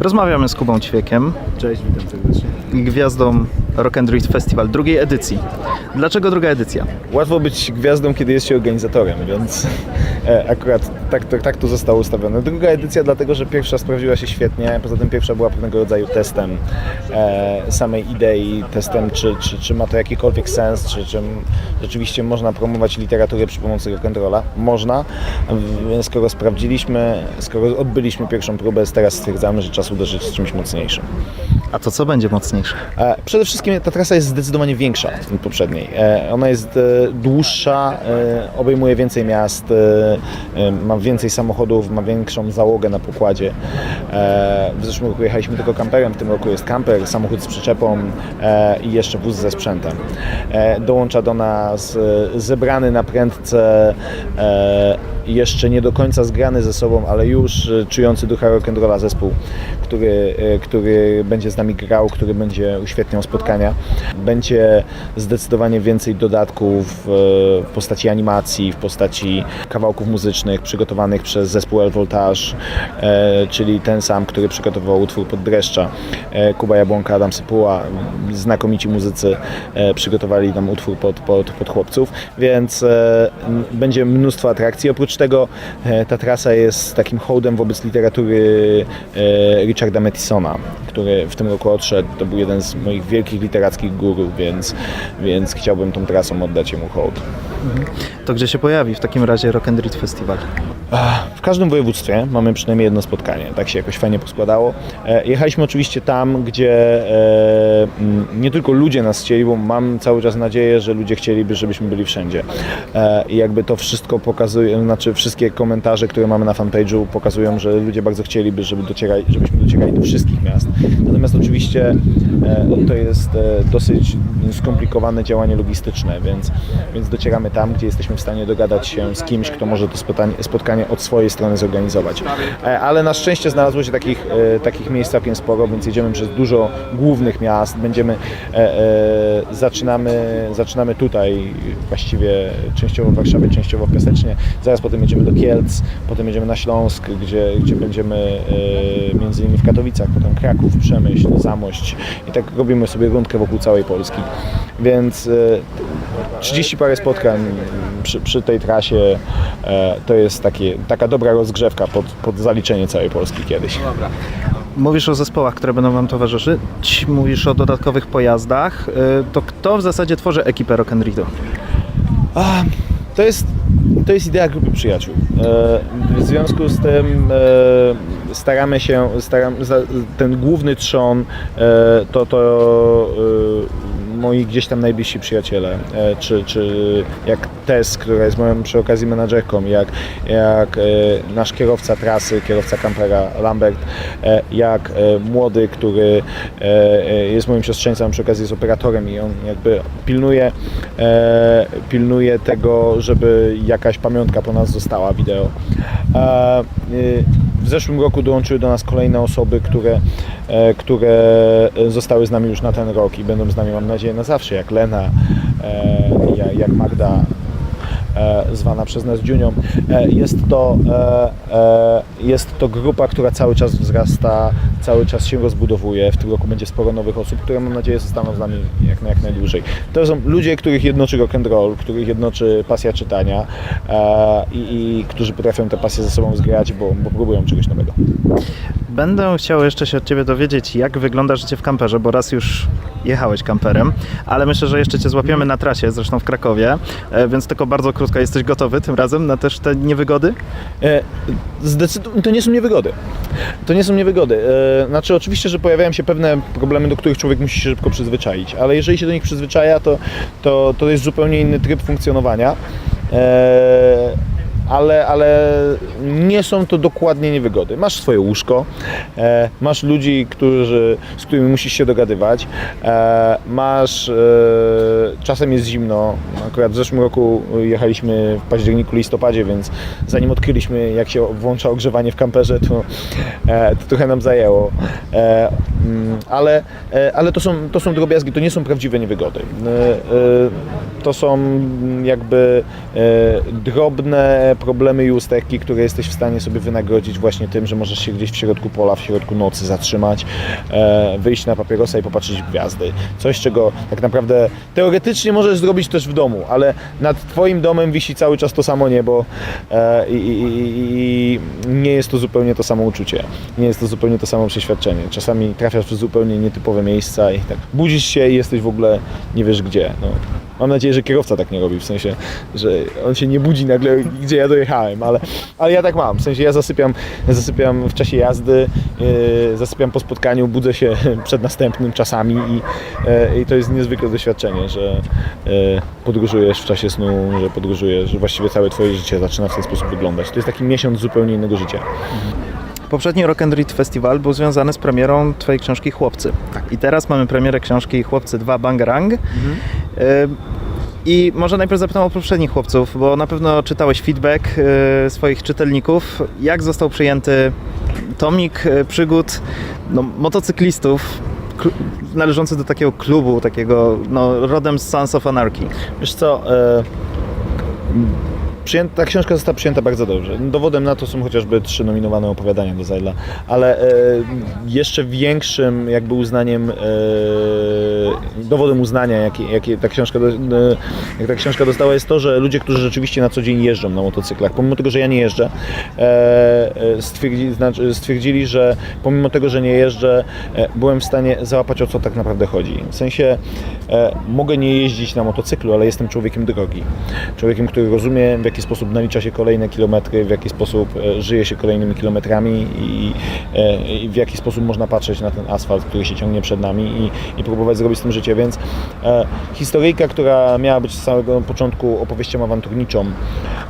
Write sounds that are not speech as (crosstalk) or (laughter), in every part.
Rozmawiamy z Kubą Ćwiekiem, Cześć, witam serdecznie. gwiazdą Rock and Druid Festival drugiej edycji. Dlaczego druga edycja? Łatwo być gwiazdą, kiedy jest się organizatorem, więc e, akurat tak, tak, tak to zostało ustawione. Druga edycja dlatego, że pierwsza sprawdziła się świetnie, poza tym pierwsza była pewnego rodzaju testem e, samej idei, testem czy, czy, czy ma to jakikolwiek sens, czy czym rzeczywiście można promować literaturę przy pomocy rock'n'rolla. Można, więc skoro sprawdziliśmy, skoro odbyliśmy pierwszą próbę, teraz stwierdzamy, że czas uderzyć z czymś mocniejszym. A to co będzie mocniejsze? E, Przede wszystkim ta trasa jest zdecydowanie większa od poprzedniej. E, Ona jest e, dłuższa, e, obejmuje więcej miast, ma więcej samochodów, ma większą załogę na pokładzie. W zeszłym roku jechaliśmy tylko kamperem, w tym roku jest kamper, samochód z przyczepą i jeszcze wóz ze sprzętem. Dołącza do nas zebrany na prędce jeszcze nie do końca zgrany ze sobą, ale już czujący ducha rock'n'rolla zespół, który, e, który będzie z nami grał, który będzie uświetniał spotkania. Będzie zdecydowanie więcej dodatków e, w postaci animacji, w postaci kawałków muzycznych przygotowanych przez zespół El Voltage, e, czyli ten sam, który przygotował utwór pod dreszcza. Kuba Jabłonka, Adam Sypuła, znakomici muzycy przygotowali nam utwór pod, pod, pod chłopców, więc będzie mnóstwo atrakcji. Oprócz tego ta trasa jest takim hołdem wobec literatury e, Richarda Mattisona, który w tym roku odszedł. To był jeden z moich wielkich literackich górów, więc, więc chciałbym tą trasą oddać jemu hołd. To gdzie się pojawi w takim razie Rock and Druid Festival? W każdym województwie mamy przynajmniej jedno spotkanie. Tak się jakoś fajnie poskładało. E, Jechaliśmy oczywiście tam, gdzie e, nie tylko ludzie nas chcieli, bo mam cały czas nadzieję, że ludzie chcieliby, żebyśmy byli wszędzie. E, I jakby to wszystko pokazuje, znaczy wszystkie komentarze, które mamy na fanpage'u pokazują, że ludzie bardzo chcieliby, żeby docierali, żebyśmy docierali do wszystkich miast. Natomiast oczywiście to jest dosyć skomplikowane działanie logistyczne, więc, więc docieramy tam, gdzie jesteśmy w stanie dogadać się z kimś, kto może to spotkanie, od swojej strony zorganizować. E, Ale na szczęście znalazło się takich, e, takich miejsc całkiem sporo, więc jedziemy przez dużo głównych miast. Będziemy, e, zaczynamy, zaczynamy tutaj właściwie częściowo w Warszawie, częściowo w Piasecznie. Zaraz potem jedziemy do Kielc, potem jedziemy na Śląsk, gdzie, gdzie będziemy między innymi w Katowicach, potem Kraków, Przemyśl, Zamość i tak robimy sobie rundkę wokół całej Polski. Więc e, 30 parę spotkań przy, przy tej trasie e, to jest takie, taka dobra rozgrzewka pod, pod zaliczenie całej Polski kiedyś. Mówisz o zespołach, które będą Wam towarzyszyć, mówisz o dodatkowych pojazdach. Y, To kto w zasadzie tworzy ekipę Rock and to jest, to jest idea grupy przyjaciół. E, W związku z tym e, staramy się, staram, ten główny trzon e, to, to e, moi gdzieś tam najbliżsi przyjaciele, e, czy, czy jak Tess, która jest moją przy okazji menadżerką, jak, jak e, nasz kierowca trasy, kierowca kampera Lambert, e, jak młody, który jest moim siostrzeńcem, przy okazji jest operatorem i on jakby pilnuje, pilnuje tego, żeby jakaś pamiątka po nas została wideo. W zeszłym roku dołączyły do nas kolejne osoby, które, e, które zostały z nami już na ten rok i będą z nami, mam nadzieję, na zawsze, jak Lena, e, ja- jak Magda, zwana przez nas Junią. E, Jest to, e, e, jest to grupa, która cały czas wzrasta, cały czas się rozbudowuje. W tym roku będzie sporo nowych osób, które mam nadzieję zostaną z nami jak, jak najdłużej. To są ludzie, których jednoczy rock and roll, których jednoczy pasja czytania e, i, i którzy potrafią te pasje ze sobą zgrać, bo, bo próbują czegoś nowego. Będę chciał jeszcze się od Ciebie dowiedzieć, jak wygląda życie w kamperze, bo raz już jechałeś kamperem, ale myślę, że jeszcze Cię złapiemy na trasie, zresztą w Krakowie, e, więc tylko bardzo krótko, jesteś gotowy tym razem na też te niewygody? E, to nie są niewygody. To nie są niewygody. E, Znaczy, oczywiście, że pojawiają się pewne problemy, do których człowiek musi się szybko przyzwyczaić, ale jeżeli się do nich przyzwyczaja, to, to, to jest zupełnie inny tryb funkcjonowania. Ale, ale nie są to dokładnie niewygody. Masz swoje łóżko, e, masz ludzi, którzy, z którymi musisz się dogadywać, e, masz, e, czasem jest zimno, akurat w zeszłym roku jechaliśmy w październiku, listopadzie, więc zanim odkryliśmy jak się włącza ogrzewanie w kamperze, to, e, to trochę nam zajęło. E, mm, ale, e, ale to, są, to są drobiazgi, to nie są prawdziwe niewygody. E, e, To są jakby e, drobne problemy i usterki, które jesteś w stanie sobie wynagrodzić właśnie tym, że możesz się gdzieś w środku pola, w środku nocy zatrzymać, e, wyjść na papierosa i popatrzeć w gwiazdy. Coś, czego tak naprawdę teoretycznie możesz zrobić też w domu, ale nad Twoim domem wisi cały czas to samo niebo e, i, i, i, nie jest to zupełnie to samo uczucie. Nie jest to zupełnie to samo przeświadczenie. Czasami trafiasz w zupełnie nietypowe miejsca i tak budzisz się i jesteś w ogóle nie wiesz gdzie. No. Mam nadzieję, że kierowca tak nie robi, w sensie, że on się nie budzi nagle, gdzie ja dojechałem, ale, ale ja tak mam, w sensie ja zasypiam, zasypiam w czasie jazdy, yy, zasypiam po spotkaniu, budzę się (laughs) przed następnym czasami i, yy, i to jest niezwykłe doświadczenie, że yy, podróżujesz w czasie snu, że podróżujesz, że właściwie całe twoje życie zaczyna w ten sposób wyglądać. To jest taki miesiąc zupełnie innego życia. Poprzedni Rock and Read Festival był związany z premierą Twojej książki Chłopcy. I teraz mamy premierę książki Chłopcy 2 Bangarang. Y, I może najpierw zapytam o poprzednich chłopców, bo na pewno czytałeś feedback y, swoich czytelników. Jak został przyjęty tomik y, przygód no, motocyklistów kl- należący do takiego klubu, takiego no, rodem z Sons of Anarchy? Wiesz co, e, przyjęta, ta książka została przyjęta bardzo dobrze. Dowodem na to są chociażby trzy nominowane opowiadania do Zajla, ale e, jeszcze większym jakby uznaniem, e, dowodem uznania, jakie, jakie ta książka, e, jak ta książka dostała jest to, że ludzie, którzy rzeczywiście na co dzień jeżdżą na motocyklach, pomimo tego, że ja nie jeżdżę, e, e, stwierdzi, znaczy, stwierdzili, że pomimo tego, że nie jeżdżę, e, byłem w stanie załapać o co tak naprawdę chodzi. W sensie mogę nie jeździć na motocyklu, ale jestem człowiekiem drogi. Człowiekiem, który rozumie w jaki sposób nalicza się kolejne kilometry, w jaki sposób e, żyje się kolejnymi kilometrami i, e, i w jaki sposób można patrzeć na ten asfalt, który się ciągnie przed nami i, i próbować zrobić z tym życie, więc e, historyjka, która miała być z samego początku opowieścią awanturniczą,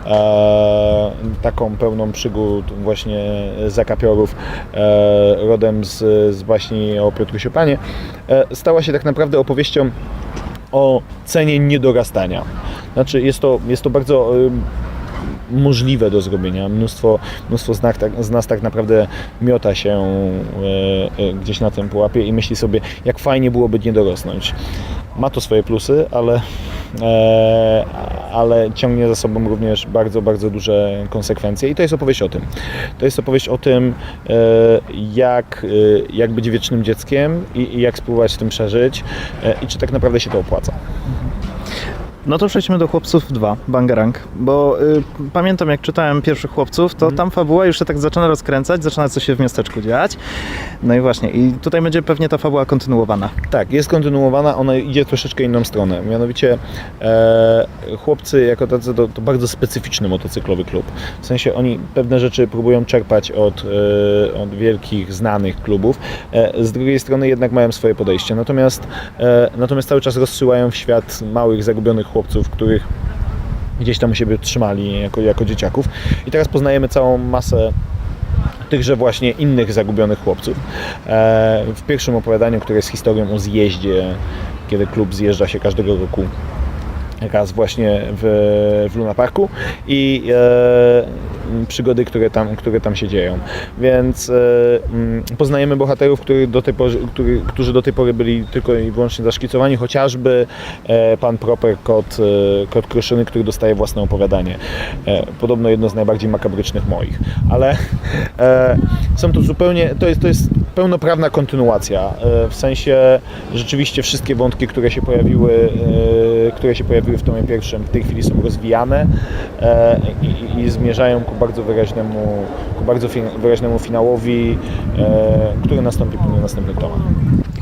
e, taką pełną przygód właśnie zakapiorów e, rodem z, z baśni o Piotrusiu Panie, e, stała się tak naprawdę opowieścią o cenie niedorastania. Znaczy jest to, jest to bardzo możliwe do zrobienia. Mnóstwo, mnóstwo znak, tak, z nas tak naprawdę miota się e, e, gdzieś na tym pułapie i myśli sobie, jak fajnie byłoby nie dorosnąć. Ma to swoje plusy, ale, e, ale ciągnie za sobą również bardzo, bardzo duże konsekwencje i to jest opowieść o tym. To jest opowieść o tym, e, jak, e, jak być wiecznym dzieckiem i, i jak spróbować z tym przeżyć e, i czy tak naprawdę się to opłaca. No to przejdźmy do Chłopców 2, Bangarang, bo y, pamiętam jak czytałem pierwszych Chłopców, to tam fabuła już się tak zaczyna rozkręcać, zaczyna coś się w miasteczku dziać. No i właśnie, i tutaj będzie pewnie ta fabuła kontynuowana. Tak, jest kontynuowana, ona idzie troszeczkę inną stronę. Mianowicie e, chłopcy jako tacy to, to bardzo specyficzny motocyklowy klub. W sensie oni pewne rzeczy próbują czerpać od, e, od wielkich, znanych klubów. E, z drugiej strony jednak mają swoje podejście. Natomiast, e, natomiast cały czas rozsyłają w świat małych, zagubionych chłopców, których gdzieś tam u siebie trzymali jako, jako dzieciaków. I teraz poznajemy całą masę tychże właśnie innych zagubionych chłopców. E, w pierwszym opowiadaniu, które jest historią o zjeździe, kiedy klub zjeżdża się każdego roku raz właśnie w, w Luna Parku i e, przygody, które tam, które tam się dzieją. Więc e, mm, poznajemy bohaterów, którzy do, tej pory, którzy do tej pory byli tylko i wyłącznie zaszkicowani, chociażby e, pan Proper, kot, e, kot Kruszyny, który dostaje własne opowiadanie. Podobno jedno z najbardziej makabrycznych moich. Ale są to zupełnie, to jest, to jest pełnoprawna kontynuacja. W sensie rzeczywiście wszystkie wątki, które się pojawiły, które się pojawiły w tomie pierwszym, w tej chwili są rozwijane i, i zmierzają ku bardzo wyraźnemu, ku bardzo fi- wyraźnemu finałowi, e, który nastąpi w następnych tomach.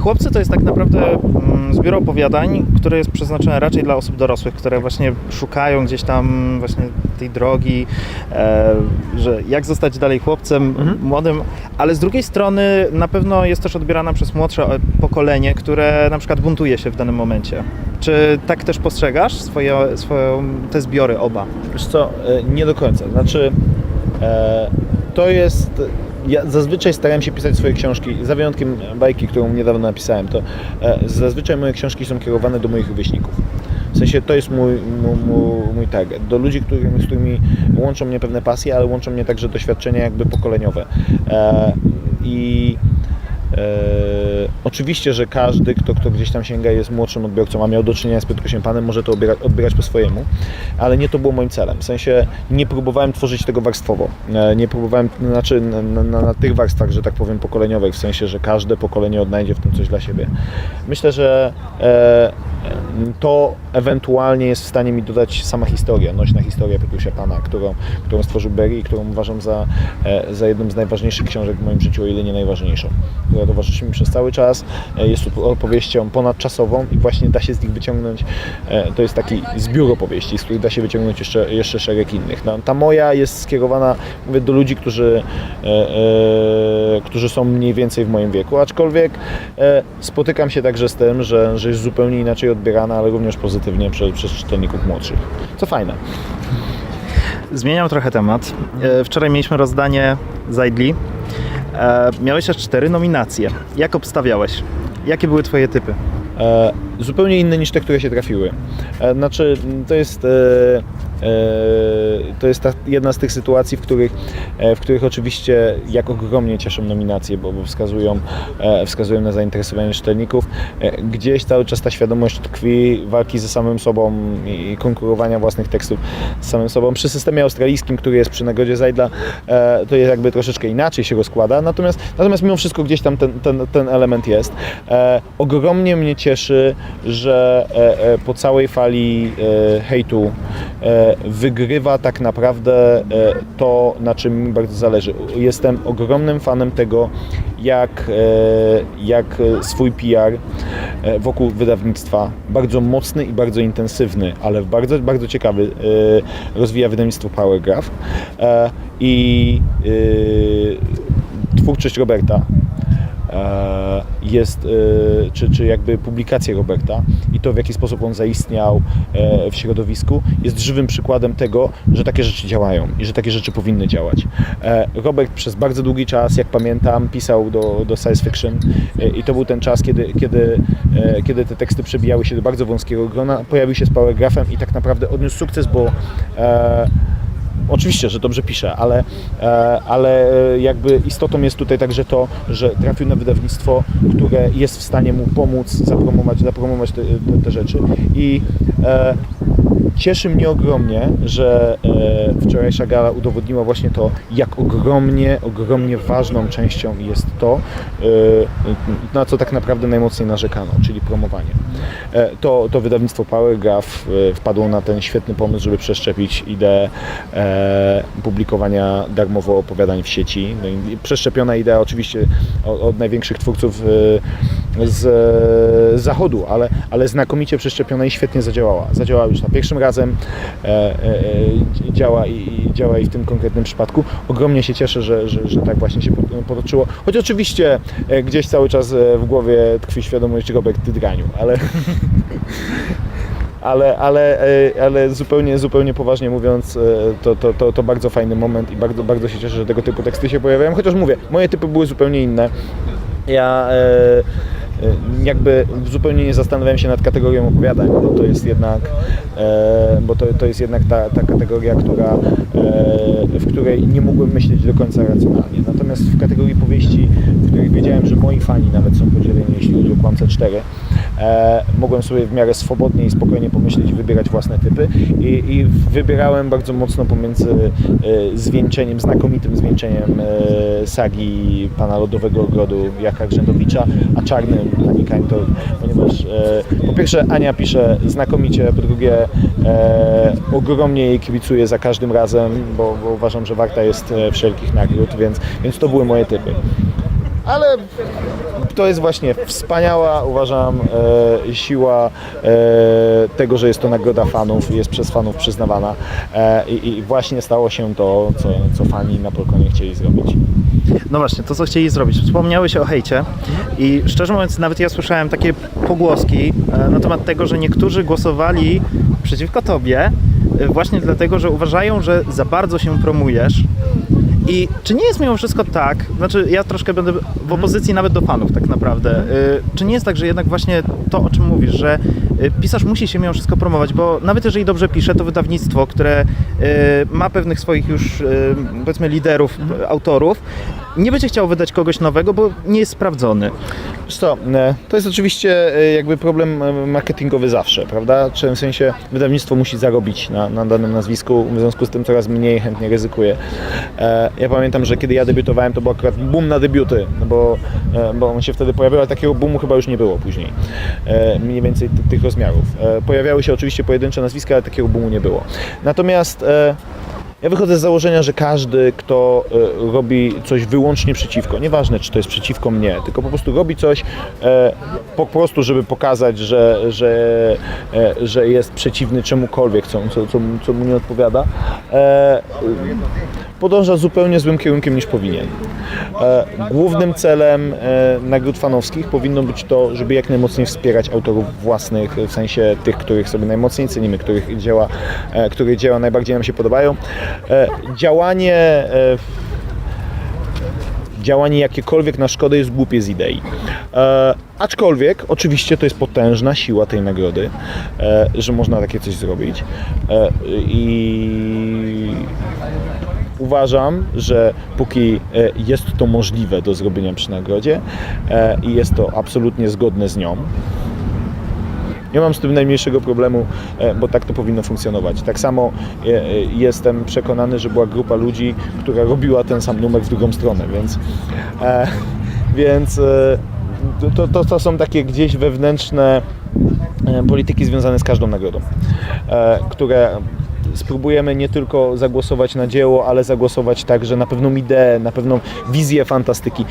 Chłopcy to jest tak naprawdę mm, zbiór opowiadań, które jest przeznaczone raczej dla osób dorosłych, które właśnie szukają gdzieś tam właśnie tej drogi, e, że jak zostać dalej chłopcem młodym, ale z drugiej strony na pewno jest też odbierana przez młodsze e, pokolenie, które na przykład buntuje się w danym momencie. Czy tak też postrzegasz swoje, swoje te zbiory oba? Wiesz co, e, nie do końca. Znaczy, to jest. Ja zazwyczaj starałem się pisać swoje książki, za wyjątkiem bajki, którą niedawno napisałem, to e, zazwyczaj moje książki są kierowane do moich rówieśników. W sensie to jest mój, mój, mój, target. Do ludzi, którymi, z którymi łączą mnie pewne pasje, ale łączą mnie także doświadczenia jakby pokoleniowe. E, I Oczywiście, że każdy, kto, kto gdzieś tam sięga jest młodszym odbiorcą, a miał do czynienia z Piotrkiem Panem, może to odbierać, odbierać po swojemu, ale nie to było moim celem. W sensie nie próbowałem tworzyć tego warstwowo. E, Nie próbowałem, znaczy na, na, na tych warstwach, że tak powiem, pokoleniowych, w sensie, że każde pokolenie odnajdzie w tym coś dla siebie. Myślę, że e, to ewentualnie jest w stanie mi dodać sama historia, nośna historia Piotrusia Pana, którą, którą stworzył Berry i którą uważam za, e, za jedną z najważniejszych książek w moim życiu, o ile nie najważniejszą, która towarzyszy mi przez cały czas. E, Jest opowieścią ponadczasową i właśnie da się z nich wyciągnąć, e, to jest taki zbiór opowieści, z których da się wyciągnąć jeszcze, jeszcze szereg innych. No, ta moja jest skierowana mówię, do ludzi, którzy, którzy są mniej więcej w moim wieku, aczkolwiek spotykam się także z tym, że, że jest zupełnie inaczej odbierana, ale również pozytywnie przez, przez czytelników młodszych. Co fajne. Zmieniam trochę temat. E, Wczoraj mieliśmy rozdanie Zajdli. E, Miałeś aż cztery nominacje. Jak obstawiałeś? Jakie były twoje typy? E, zupełnie inne niż te, które się trafiły. E, znaczy, to jest, e, to jest ta, jedna z tych sytuacji, w których, e, w których oczywiście jak ogromnie cieszą nominacje, bo, bo wskazują, e, wskazują na zainteresowanie czytelników. E, gdzieś cały czas ta świadomość tkwi walki ze samym sobą i konkurowania własnych tekstów z samym sobą. Przy systemie australijskim, który jest przy nagrodzie Zajdla, e, to jest jakby troszeczkę inaczej się rozkłada, natomiast, natomiast mimo wszystko gdzieś tam ten, ten, ten element jest. E, ogromnie mnie cieszy, że e, e, po całej fali e, hejtu e, wygrywa tak naprawdę e, to, na czym mi bardzo zależy. Jestem ogromnym fanem tego, jak, e, jak swój PR e, wokół wydawnictwa, bardzo mocny i bardzo intensywny, ale bardzo, bardzo ciekawy, rozwija wydawnictwo Powergraph i twórczość Roberta jest, e, czy, czy jakby publikacje Roberta i to w jaki sposób on zaistniał e, w środowisku jest żywym przykładem tego, że takie rzeczy działają i że takie rzeczy powinny działać. E, Robert przez bardzo długi czas, jak pamiętam, pisał do, do science fiction e, i to był ten czas, kiedy, kiedy, e, kiedy te teksty przebijały się do bardzo wąskiego grona, pojawił się z Powergraphem i tak naprawdę odniósł sukces, bo e, Oczywiście, że dobrze pisze, ale, e, ale e, jakby istotą jest tutaj także to, że trafił na wydawnictwo, które jest w stanie mu pomóc zapromować, zapromować te, te, te rzeczy. I e, cieszy mnie ogromnie, że e, wczorajsza gala udowodniła właśnie to, jak ogromnie, ogromnie ważną częścią jest to, e, na co tak naprawdę najmocniej narzekano, czyli promowanie. E, to, to wydawnictwo Powergraph wpadło na ten świetny pomysł, żeby przeszczepić ideę publikowania darmowo opowiadań w sieci. No przeszczepiona idea oczywiście od, największych twórców z, zachodu, ale, ale znakomicie przeszczepiona i świetnie zadziałała. Zadziałała już na pierwszym razem, e, e, e, działa, i, działa i w tym konkretnym przypadku. Ogromnie się cieszę, że, że, że tak właśnie się pot- potoczyło. Choć oczywiście gdzieś cały czas w głowie tkwi świadomość Robert Tydraniu, (laughs) ale ale, ale, ale zupełnie, zupełnie poważnie mówiąc, to, to, to, to bardzo fajny moment i bardzo, bardzo się cieszę, że tego typu teksty się pojawiają. Chociaż mówię, moje typy były zupełnie inne. Ja jakby zupełnie nie zastanawiałem się nad kategorią opowiadań, bo to jest jednak, e, bo to, to jest jednak ta, ta kategoria, która, e, w której nie mógłbym myśleć do końca racjonalnie. Natomiast w kategorii powieści, w których wiedziałem, że moi fani nawet są podzieleni, jeśli chodzi o Kłamce 4, e, mogłem sobie w miarę swobodnie i spokojnie pomyśleć wybierać własne typy i, i wybierałem bardzo mocno pomiędzy e, zwieńczeniem, znakomitym zwieńczeniem e, sagi Pana Lodowego Ogrodu Jaka Grzędowicza, a czarnym Ani Kańtor, ponieważ e, po pierwsze Ania pisze znakomicie, po drugie e, ogromnie jej kibicuję za każdym razem, bo, bo uważam, że warta jest e, wszelkich nagród, więc, więc to były moje typy. Ale to jest właśnie wspaniała, uważam, e, siła e, tego, że jest to nagroda fanów jest przez fanów przyznawana. E, i, I właśnie stało się to, co, co fani na Polkonie chcieli zrobić. No właśnie, to co chcieli zrobić. Wspomniałeś o hejcie i szczerze mówiąc, nawet ja słyszałem takie pogłoski e, na temat tego, że niektórzy głosowali przeciwko tobie e, właśnie dlatego, że uważają, że za bardzo się promujesz. I czy nie jest mimo wszystko tak, znaczy ja troszkę będę w opozycji nawet do fanów tak naprawdę, y, czy nie jest tak, że jednak właśnie to, o czym mówisz, że y, pisarz musi się mimo wszystko promować, bo nawet jeżeli dobrze pisze, to wydawnictwo, które y, ma pewnych swoich już powiedzmy liderów, autorów, nie będzie chciał wydać kogoś nowego, bo nie jest sprawdzony. Co, e, to jest oczywiście e, jakby problem e, marketingowy zawsze, prawda? Czy w sensie wydawnictwo musi zarobić na, na danym nazwisku, w związku z tym coraz mniej chętnie ryzykuje. Ja pamiętam, że kiedy ja debiutowałem, to był akurat boom na debiuty, no bo, bo on się wtedy pojawił, ale takiego boomu chyba już nie było później. Mniej więcej ty- tych rozmiarów. Pojawiały się oczywiście pojedyncze nazwiska, ale takiego boomu nie było. Natomiast ja wychodzę z założenia, że każdy, kto e, robi coś wyłącznie przeciwko, nieważne czy to jest przeciwko mnie, tylko po prostu robi coś e, po prostu, żeby pokazać, że, że, e, że jest przeciwny czemukolwiek, co, co, co, mu- nie odpowiada, podąża zupełnie złym kierunkiem niż powinien. E, Głównym celem e, nagród fanowskich powinno być to, żeby jak najmocniej wspierać autorów własnych, w sensie tych, których sobie najmocniej cenimy, których dzieła, e, których dzieła najbardziej nam się podobają. Działanie działanie jakiekolwiek na szkodę jest głupie z idei. E, aczkolwiek, oczywiście to jest potężna siła tej nagrody, e, że można takie coś zrobić. E, I uważam, że póki e, jest to możliwe do zrobienia przy nagrodzie e, i jest to absolutnie zgodne z nią, nie mam z tym najmniejszego problemu, e, bo tak to powinno funkcjonować. Tak samo jestem przekonany, że była grupa ludzi, która robiła ten sam numer w drugą stronę, więc, (laughs) więc to, to, to są takie gdzieś wewnętrzne polityki związane z każdą nagrodą, które spróbujemy nie tylko zagłosować na dzieło, ale zagłosować także na pewną ideę, na pewną wizję fantastyki.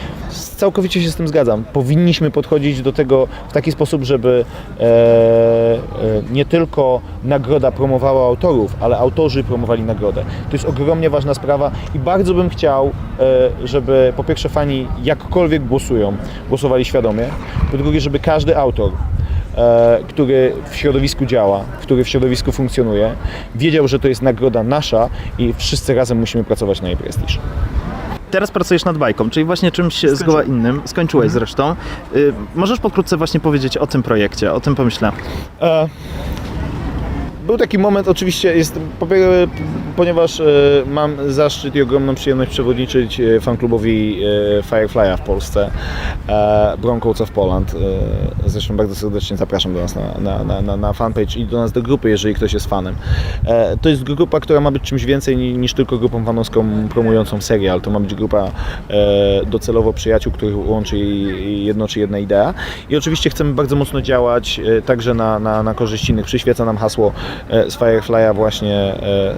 Całkowicie się z tym zgadzam. Powinniśmy podchodzić do tego w taki sposób, żeby e, e, nie tylko nagroda promowała autorów, ale autorzy promowali nagrodę. To jest ogromnie ważna sprawa i bardzo bym chciał, e, żeby po pierwsze fani jakkolwiek głosują, głosowali świadomie, po drugie, żeby każdy autor e, który w środowisku działa, który w środowisku funkcjonuje, wiedział, że to jest nagroda nasza i wszyscy razem musimy pracować na jej prestiż. Teraz pracujesz nad bajką, czyli właśnie czymś zgoła innym. Skończyłeś zresztą. Y, możesz pokrótce właśnie powiedzieć o tym projekcie, o tym pomyśle. E, Był taki moment, oczywiście jest, ponieważ e, mam zaszczyt i ogromną przyjemność przewodniczyć e, fanklubowi e, Firefly'a w Polsce, Broncos of Poland. Zresztą bardzo serdecznie zapraszam do nas na, na, na, na, fanpage i do nas do grupy, jeżeli ktoś jest fanem. To jest grupa, która ma być czymś więcej ni- niż tylko grupą fanowską promującą serial. To ma być grupa docelowo przyjaciół, których łączy jednoczy jedna idea. I oczywiście chcemy bardzo mocno działać także na, na, na korzyść innych. Przyświeca nam hasło z Firefly'a właśnie e,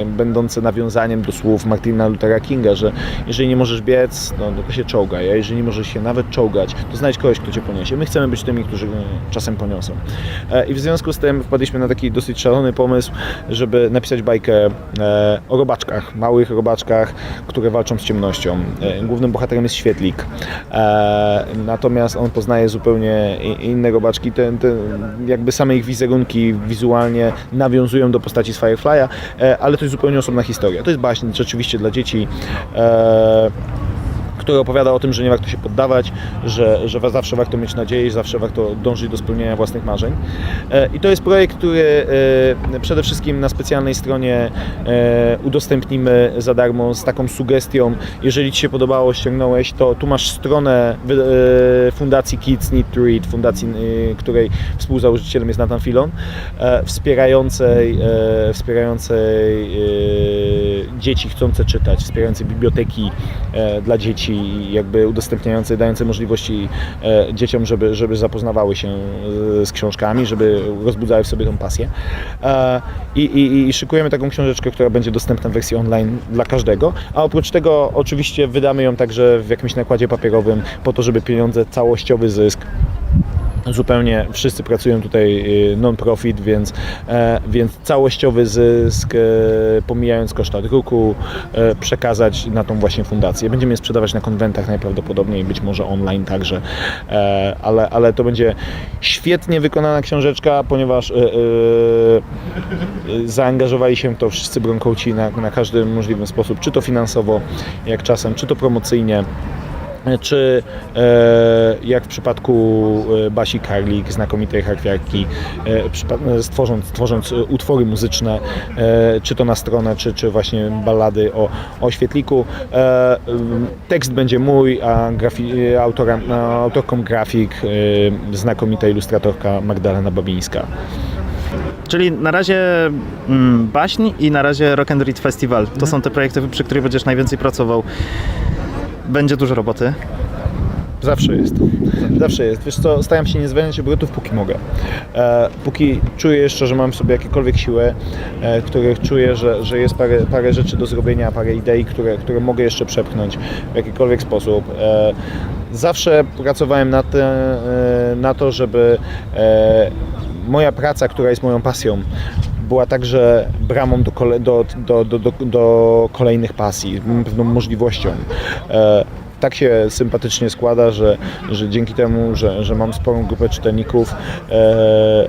e, będące nawiązaniem do słów Martina Luthera Kinga, że jeżeli nie możesz biec, no, to się czołgaj, a jeżeli nie możesz się nawet czołgać, to znajdź kogoś, kto cię poniesie. My chcemy być tymi, którzy e, czasem poniosą. E, I w związku z tym wpadliśmy na taki dosyć szalony pomysł, żeby napisać bajkę e, o robaczkach, małych robaczkach, które walczą z ciemnością. E, Głównym bohaterem jest świetlik. E, Natomiast on poznaje zupełnie inne robaczki. Te, te, jakby same ich wizerunki wizualnie nawiązują do postaci z Firefly'a, e, ale to jest zupełnie osobna historia. To jest baśń rzeczywiście dla dzieci. Który opowiada o tym, że nie warto się poddawać, że, że zawsze warto mieć nadzieję, zawsze warto dążyć do spełnienia własnych marzeń. E, I to jest projekt, który e, przede wszystkim na specjalnej stronie e, udostępnimy za darmo z taką sugestią, jeżeli Ci się podobało, ściągnąłeś, to tu masz stronę Fundacji Kids Need to Read, fundacji, której współzałożycielem jest Nathan Filon, wspierającej, wspierającej dzieci chcące czytać, wspierającej biblioteki e, dla dzieci, jakby udostępniającej, dającej możliwości e, dzieciom, żeby, żeby zapoznawały się e, z książkami, żeby rozbudzały w sobie tą pasję. I, i, I szykujemy taką książeczkę, która będzie dostępna w wersji online dla każdego, a oprócz tego oczywiście wydamy ją także w jakimś nakładzie papierowym po to, żeby pieniądze, całościowy zysk zupełnie wszyscy pracują tutaj y, non-profit, więc, e, więc całościowy zysk, e, pomijając koszta druku, e, przekazać na tą właśnie fundację. Będziemy je sprzedawać na konwentach najprawdopodobniej, być może online także, ale, ale to będzie świetnie wykonana książeczka, ponieważ zaangażowali się w to wszyscy bronkouci na, na każdy możliwy sposób, czy to finansowo, jak czasem, czy to promocyjnie. Czy e, jak w przypadku e, Basi Karlik, znakomitej harfiarki, e, stworząc, tworząc utwory muzyczne, czy to na stronę, czy, czy właśnie ballady o, o świetliku. Tekst będzie mój, a grafi- autora, autorką grafik znakomita ilustratorka Magdalena Babińska. Czyli na razie mm, baśń i na razie Rock and Read Festival. To są te projekty, przy których będziesz najwięcej pracował. Będzie dużo roboty. Zawsze jest. Zawsze jest. Wiesz co, staram się nie zwalniać obrotów, póki mogę. E, póki czuję jeszcze, że mam w sobie jakiekolwiek siłę, e, których czuję, że, że jest parę, parę rzeczy do zrobienia, parę idei, które, które mogę jeszcze przepchnąć w jakikolwiek sposób. E, zawsze pracowałem na, te, e, na to, żeby e, moja praca, która jest moją pasją, była także bramą do, kole, do, do, do, do, kolejnych pasji, pewną możliwością. E, tak się sympatycznie składa, że, że dzięki temu, że, że mam sporą grupę czytelników, e,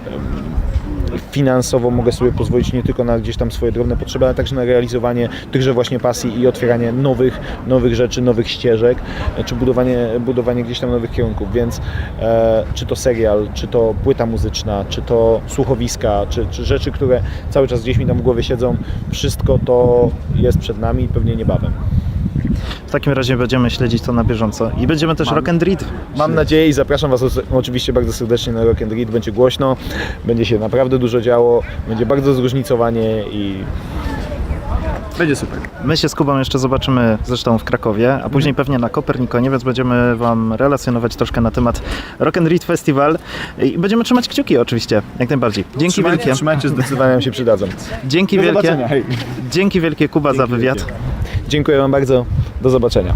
finansowo mogę sobie pozwolić nie tylko na gdzieś tam swoje drobne potrzeby, ale także na realizowanie tychże właśnie pasji i otwieranie nowych, nowych rzeczy, nowych ścieżek, e, czy budowanie, budowanie gdzieś tam nowych kierunków, więc e, czy to serial, czy to płyta muzyczna, czy to słuchowiska, czy, czy rzeczy, które cały czas gdzieś mi tam w głowie siedzą, wszystko to jest przed nami i pewnie niebawem. W takim razie będziemy śledzić to na bieżąco. I będziemy też Mam- Rock and Read. Mam nadzieję i zapraszam Was oczywiście bardzo serdecznie na Rock and Read. Będzie głośno, będzie się naprawdę dużo działo, będzie bardzo zróżnicowanie i będzie super. My się z Kubą jeszcze zobaczymy zresztą w Krakowie, a później pewnie na Kopernikonie, więc będziemy Wam relacjonować troszkę na temat Rock and Read Festival i będziemy trzymać kciuki oczywiście, jak najbardziej. Dzięki Trzymajcie, wielkie. trzymajcie, zdecydowanie nam się przydadzą. Dzięki Do wielkie. hej. Dzięki wielkie Kuba za wywiad. Dziękuję Wam bardzo, do zobaczenia.